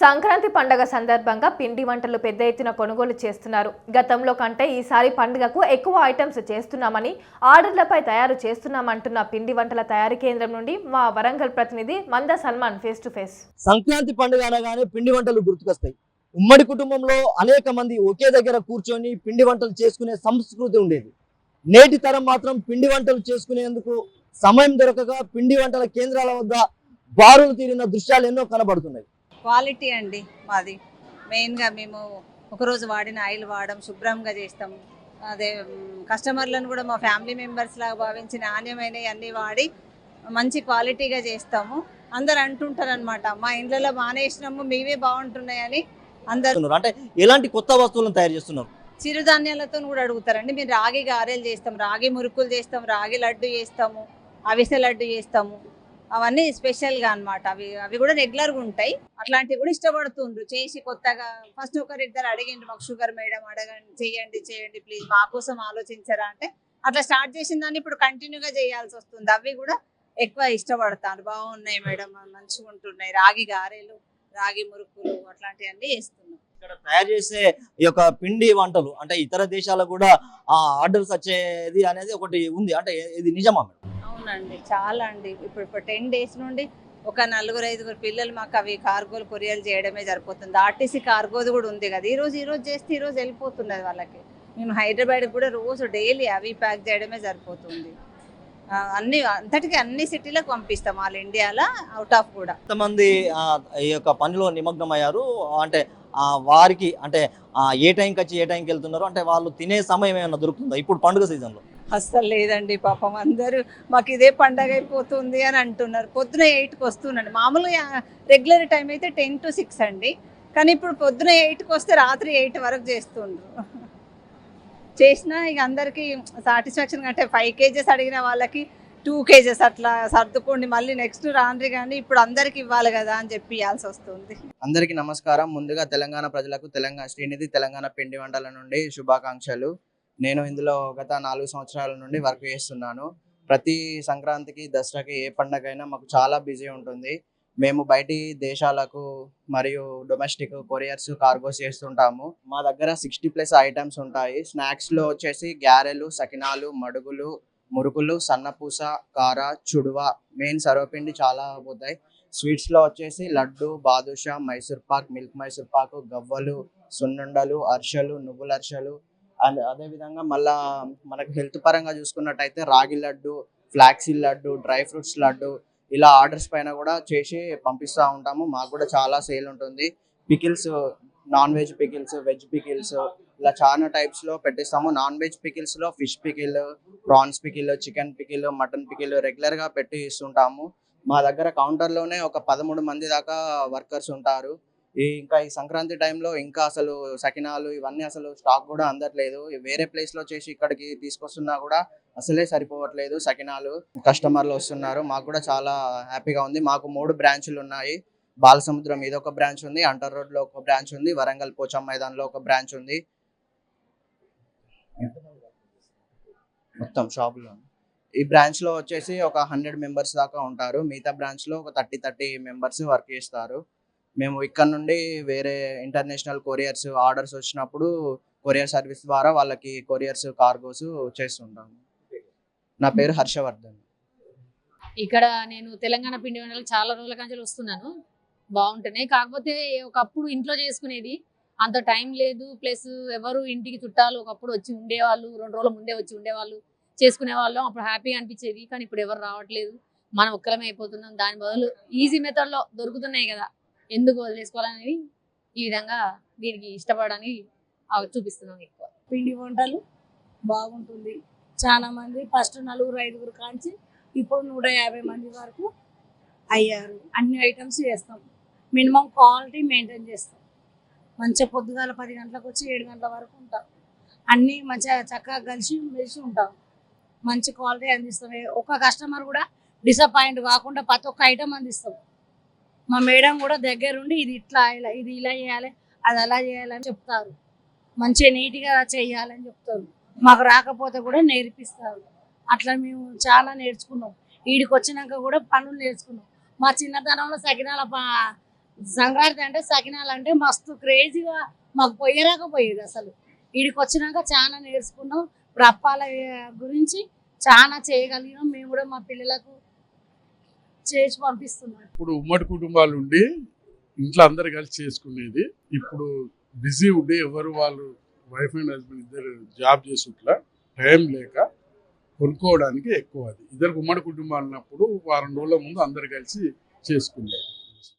సంక్రాంతి పండగ సందర్భంగా పిండి వంటలు పెద్ద ఎత్తున కొనుగోలు చేస్తున్నారు. గతంలో కంటే ఈసారి పండుగకు ఎక్కువ ఐటమ్స్ చేస్తున్నామని ఆర్డర్లపై తయారు చేస్తున్నామంటున్న పిండి వంటల తయారీ కేంద్రం నుండి మా వరంగల్ ప్రతినిధి Manda Salman face to face. Sankranti పండుగ అనగానే పిండి వంటలు గుర్తుకొస్తాయి. ఉమ్మడి కుటుంబంలో అనేక మంది ఒకే దగ్గర కూర్చొని పిండి వంటలు చేసుకునే సంస్కృతి ఉండేది. నేటి తరం మాత్రం పిండి వంటలు చేసుకునేందుకు సమయం దొరకక పిండి వంటల కేంద్రాల వద్ద బారులు తీరిన దృశ్యాలు ఎన్నో కనబడుతున్నాయి. క్వాలిటీ అండి మాది. మెయిన్గా మేము ఒకరోజు వాడిన ఆయిల్ వాడడం శుభ్రంగా చేస్తాం. అదే కస్టమర్లను కూడా మా ఫ్యామిలీ మెంబర్స్ లాగా భావించి నాణ్యమైనవి అన్నీ వాడి మంచి క్వాలిటీగా చేస్తాము. అందరు అంటుంటారు అనమాట మా ఇండ్లలో మానేసినాము మీవే బాగుంటున్నాయని. అందరు అంటే ఎలాంటి కొత్త వస్తువులను తయారు చేస్తున్నారు? చిరుధాన్యాలతో కూడా అడుగుతారండి. మేము రాగి గారెలు చేస్తాం రాగి మురుకులు చేస్తాం రాగి లడ్డు చేస్తాము అవిసె లడ్డు చేస్తాము. అవన్నీ స్పెషల్గా అన్నమాట. అవి అవి కూడా రెగ్యులర్గా ఉంటాయి. అట్లాంటివి కూడా ఇష్టపడుతుండ్రు. చేసి కొత్తగా ఫస్ట్ ఒకరిద్దరు అడిగిండ్రు మాకు షుగర్ మేడం అడగండి చేయండి చేయండి ప్లీజ్ మా కోసం ఆలోచించరా? అంటే అట్లా స్టార్ట్ చేసిన దాన్ని ఇప్పుడు కంటిన్యూగా చేయాల్సి వస్తుంది. అవి కూడా ఎక్కువ ఇష్టపడతాను బాగున్నాయి మేడం మంచిగా ఉంటున్నాయి. రాగి గారెలు రాగి మురుకులు అట్లాంటివన్నీ వేస్తున్నాం ఇక్కడ తయారు చేసే ఈ యొక్క పిండి వంటలు అంటే ఇతర దేశాలకు కూడా ఆ ఆర్డర్స్ వచ్చేది అనేది ఒకటి ఉంది. అంటే ఇది నిజమా మేడం? అవునండి. చాలా అండి ఇప్పుడు ఇప్పుడు టెన్ డేస్ నుండి ఒక నలుగురు ఐదుగురు పిల్లలు మాకు అవి కార్గోలు కొరియలు చేయడమే సరిపోతుంది. ఆర్టీసీ కార్గోది కూడా ఉంది కదా. ఈ రోజు ఈ రోజు చేస్తే ఈ రోజు వెళ్ళిపోతున్నది వాళ్ళకి. మేము హైదరాబాద్ కూడా రోజు డైలీ అవి ప్యాక్ చేయడమే సరిపోతుంది. ఆ, అన్ని అంతటికి అన్ని సిటీలకు పంపిస్తాం ఆల్ ఇండియాలో అవుట్ ఆఫ్ కూడా. ఎంతమంది ఆ, ఈ యొక్క పనిలో నిమగ్నం అయ్యారు అంటే ఆ, వారికి అంటే ఏ టైంకి వచ్చి ఏ టైంకి వెళ్తున్నారు? అంటే వాళ్ళు తినే సమయం ఏమైనా దొరుకుతుందా? ఇప్పుడు పండుగ సీజన్లో. అస్సలు లేదండి పాపం అందరూ మాకు ఇదే పండగ అయిపోతుంది అని అంటున్నారు. పొద్దున ఎయిట్కి వస్తున్నాండి మామూలుగా రెగ్యులర్ టైం అయితే టెన్ టు సిక్స్ అండి. కానీ ఇప్పుడు పొద్దున ఎయిట్కి వస్తే రాత్రి ఎయిట్ వరకు చేస్తుండ్రు. చేసినా ఇక అందరికీ సాటిస్ఫాక్షన్ అంటే ఫైవ్ కేజెస్ అడిగిన వాళ్ళకి టూ కేజెస్ అట్లా సర్దుకోండి. మళ్ళీ నెక్స్ట్ రాండ్రి కానీ ఇప్పుడు అందరికి ఇవ్వాలి కదా అని చెప్పి ఇవ్వాల్సి వస్తుంది. అందరికీ నమస్కారం. ముందుగా తెలంగాణ ప్రజలకు తెలంగాణ శ్రీనిధి తెలంగాణ పిండి వంటల నుండి శుభాకాంక్షలు. నేను ఇందులో గత నాలుగు సంవత్సరాల నుండి వర్క్ చేస్తున్నాను. ప్రతి సంక్రాంతికి దసరాకి ఏ పండగ అయినా మాకు చాలా బిజీ ఉంటుంది. మేము బయటి దేశాలకు మరియు డొమెస్టిక్ కొరియర్స్ కార్గోస్ చేస్తుంటాము. మా దగ్గర సిక్స్టీ ప్లస్ ఐటమ్స్ ఉంటాయి. స్నాక్స్లో వచ్చేసి గ్యారెలు సకినాలు మడుగులు మురుకులు సన్నపూస కార చుడువ మెయిన్ సర్వపిండి చాలా పోతాయి. స్వీట్స్లో వచ్చేసి లడ్డు బాదుషా మైసూర్ పాక్ మిల్క్ మైసూర్ పాక్ గవ్వలు సున్నుండలు అర్షలు నువ్వుల అర్షలు అండ్ అదే విధంగా మళ్ళా మనకు హెల్త్ పరంగా చూసుకున్నట్టయితే రాగి లడ్డు ఫ్లాక్సీ లడ్డు డ్రై ఫ్రూట్స్ లడ్డు ఇలా ఆర్డర్స్ పైన కూడా చేసి పంపిస్తూ ఉంటాము. మాకు కూడా చాలా సేల్ ఉంటుంది. Pickles non veg pickles veg pickles ఇలా చాలా టైప్స్లో పెట్టిస్తాము. Non veg పికిల్స్లో fish pickle prawns pickle chicken pickle mutton pickle రెగ్యులర్గా పెట్టి ఇస్తుంటాము. మా దగ్గర కౌంటర్లోనే ఒక పదమూడు మంది దాకా వర్కర్స్ ఉంటారు. ఈ ఇంకా ఈ సంక్రాంతి టైంలో ఇంకా అసలు సకినాలు ఇవన్నీ అసలు స్టాక్ కూడా అందట్లేదు. వేరే ప్లేస్లో చేసి ఇక్కడికి తీసుకొస్తున్నా కూడా అసలే సరిపోవట్లేదు సకినాలు. కస్టమర్లు వస్తున్నారు. మాకు కూడా చాలా హ్యాపీగా ఉంది. మాకు మూడు బ్రాంచులు ఉన్నాయి. బాలసముద్రం ఇది ఒక బ్రాంచ్ ఉంది. అంటర్ రోడ్లో ఒక బ్రాంచ్ ఉంది. వరంగల్ పోచం మైదాన్లో ఒక బ్రాంచ్ ఉంది. మొత్తం షాప్లో. ఈ బ్రాంచ్లో వచ్చేసి ఒక హండ్రెడ్ మెంబర్స్ దాకా ఉంటారు. మిగతా బ్రాంచ్లో ఒక థర్టీ థర్టీ మెంబర్స్ వర్క్ చేస్తారు. మేము ఇక్కడ నుండి వేరే ఇంటర్నేషనల్ కొరియర్స్ ఆర్డర్స్ వచ్చినప్పుడు కొరియర్ సర్వీస్ ద్వారా వాళ్ళకి కొరియర్స్ కార్గోస్ చేస్తుంటాము నా పేరు హర్షవర్ధన్. ఇక్కడ నేను తెలంగాణ పిండి వంటలు చాలా రోజుల కంచెలు వస్తున్నాను బాగుంటున్నాయి కాకపోతే ఒకప్పుడు ఇంట్లో చేసుకునేది అంత టైం లేదు. ప్లస్ ఎవరు ఇంటికి చుట్టాలు ఒకప్పుడు వచ్చి ఉండేవాళ్ళు రెండు రోజుల ముందే వచ్చి ఉండేవాళ్ళు చేసుకునే వాళ్ళం. అప్పుడు హ్యాపీగా అనిపించేది. కానీ ఇప్పుడు ఎవరు రావట్లేదు. మనం ఒక్కలమే అయిపోతున్నాం. దాని బదులు ఈజీ మెథడ్లో దొరుకుతున్నాయి కదా. ఎందుకు వదిలేసుకోవాలనేది ఈ విధంగా దీనికి ఇష్టపడని ఆ చూపిస్తున్నాం ఎక్కువ. పిండి వంటలు బాగుంటుంది. చాలా మంది ఫస్ట్ నలుగురు ఐదుగురు కాంచి ఇప్పుడు నూట యాభై మంది వరకు అయ్యారు. అన్ని ఐటమ్స్ చేస్తాం. మినిమం క్వాలిటీ మెయింటైన్ చేస్తాం. మంచిగా పొద్దుగాల పది గంటలకు వచ్చి ఏడు గంటల వరకు ఉంటాం. అన్నీ మంచిగా చక్కగా కలిసి మెలిసి ఉంటాం. మంచి క్వాలిటీ అందిస్తాం. ఒక కస్టమర్ కూడా డిసప్పాయింట్ కాకుండా ప్రతి ఒక్క ఐటమ్ అందిస్తాం. మా మేడం కూడా దగ్గరుండి ఇది ఇట్లా ఇలా ఇది ఇలా చేయాలి అది అలా చేయాలని చెప్తారు. మంచిగా నీట్గా చేయాలని చెప్తారు. మాకు రాకపోతే కూడా నేర్పిస్తారు. అట్లా మేము చాలా నేర్చుకున్నాం. వీడికి వచ్చినాక కూడా పనులు నేర్చుకున్నాం. మా చిన్నతనంలో సకినాల ప- సంక్రాంతి అంటే సకినాలు అంటే మస్తు క్రేజీగా మాకు పోయేరాకపోయేది అసలు. వీడికి వచ్చినాక చాలా నేర్చుకున్నాం. ఇప్పుడు అప్పాల గురించి చాలా చేయగలిగినాం. మేము కూడా మా పిల్లలకు చేసి పంపిస్తున్నారు. ఇప్పుడు ఉమ్మడి కుటుంబాలు ఉండి ఇంట్లో అందరు కలిసి చేసుకునేది. ఇప్పుడు బిజీ ఉండి ఎవరు వాళ్ళు వైఫ్ అండ్ హస్బెండ్ ఇద్దరు జాబ్ చేసుట్లా టైం లేక కొనుక్కోవడానికి ఎక్కువ అది. ఇద్దరు ఉమ్మడి కుటుంబాలు ఉన్నప్పుడు వారం రోజుల ముందు అందరు కలిసి చేసుకునేది.